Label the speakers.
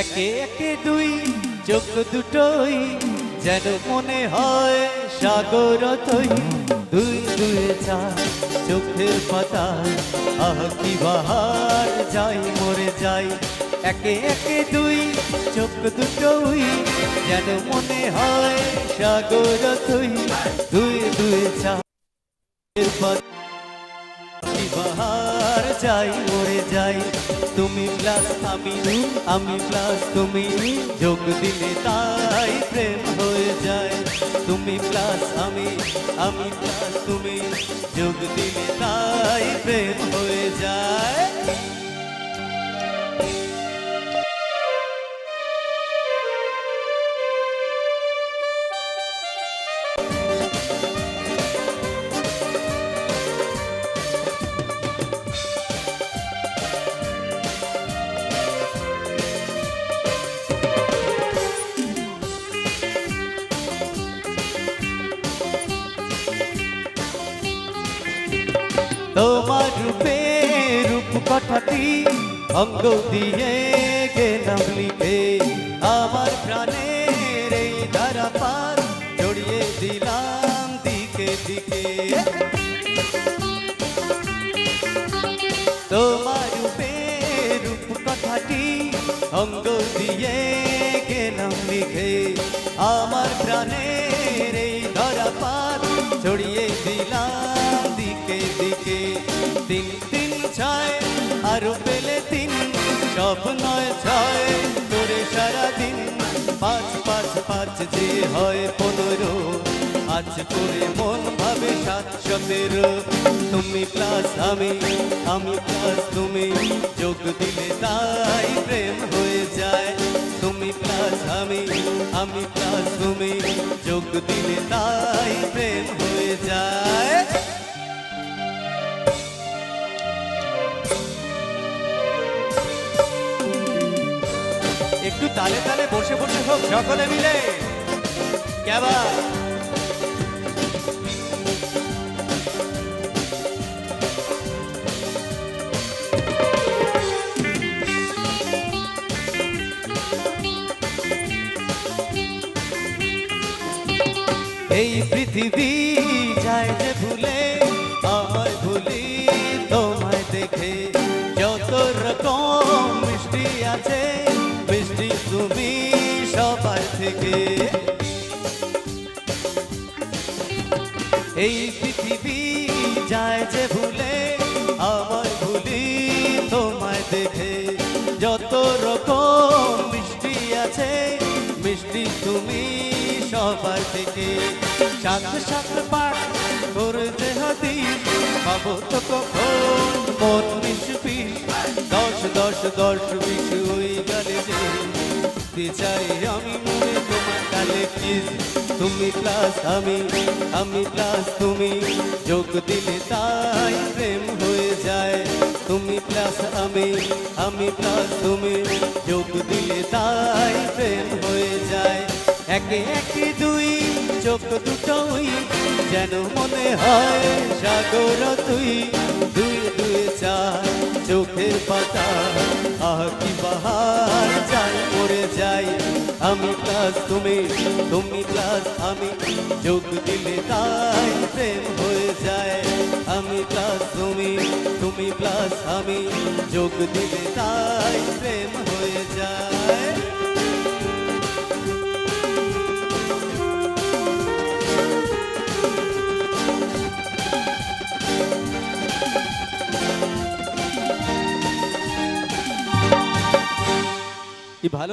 Speaker 1: একে একে দুই, চোখ দুটোই যেন মনে হয় সাগর তৈ। দুই দুই চার চোখের পাতায় আহ, কি বাহার, যাই মরে যাই। একে একে দুই, চোখ দুটোই যেন মনে হয় সাগর তৈ। দুই দুই চার যাই মরে যাই। তুমি প্লাস আমি আমি প্লাস তুমি যোগ দিলে তাই প্রেম হয়ে যায়। তুমি প্লাস আমি আমি প্লাস তুমি যোগ দিলে তাই প্রেম হয়ে যায়। তোমার রূপে রূপ কথাটি অঙ্গ দিয়ে গেলাম লিখে আমার প্রাণের এই ধারা পার জড়িয়ে দিলাম দিকে দিকে। তোমার রূপে রূপ কথাটি অঙ্গ দিয়ে গেলাম লিখে আমার প্রাণের এই ধরা পাত ছড়িয়ে দিলাম তিন তিন ছয়, আরও পেলে তিন, সব নয় ছয়। করে সারাদিন পাঁচ পাঁচ পাঁচ যে হয় পনেরো। আজ করে মন ভাবে সাত সতেরো। তুমি প্লাস আমি আমি প্লাস তুমি। যোগ দিলে তাই প্রেম হয়ে যায়। তুমি প্লাস আমি আমি প্লাস তুমি। যোগ দিলে তাই প্রেম হয়ে যায়। তালে তালে বসে বসে সব সকলে মিলে। কেবা এই পৃথিবী যায় যে ভুলে মিষ্টি তুমি সবার থেকে। এই পৃথিবী যায় যে ভুলে, আমায় ভুলি তোমায় দেখে। যত রকম মিষ্টি আছে, মিষ্টি তুমি সবার থেকে। সাত সাত পাঠ করতে হতি পাবো তো কখন, মন বিষ দশ দশ দশ বিষ ওই গলে যে। দিতে চাই, আমি মনে তোমার কালে কিস তুমি প্লাস আমি আমি প্লাস তুমি। যোগ দিলে তাই প্রেম হয়ে যায়। তুমি প্লাস আমি আমি প্লাস তুমি। যোগ দিলে তাই প্রেম হয়ে যায়। একে একে দুই চোখ দুটোই, যেন মনে হয় সাগর তুই। তুমি তুমি প্লাস আমি যোগ দিলে তাই প্রেম হয়ে যায়। আমি প্লাস তুমি তুমি প্লাস আমি যোগ দিলে তাই প্রেম হয়ে যায়।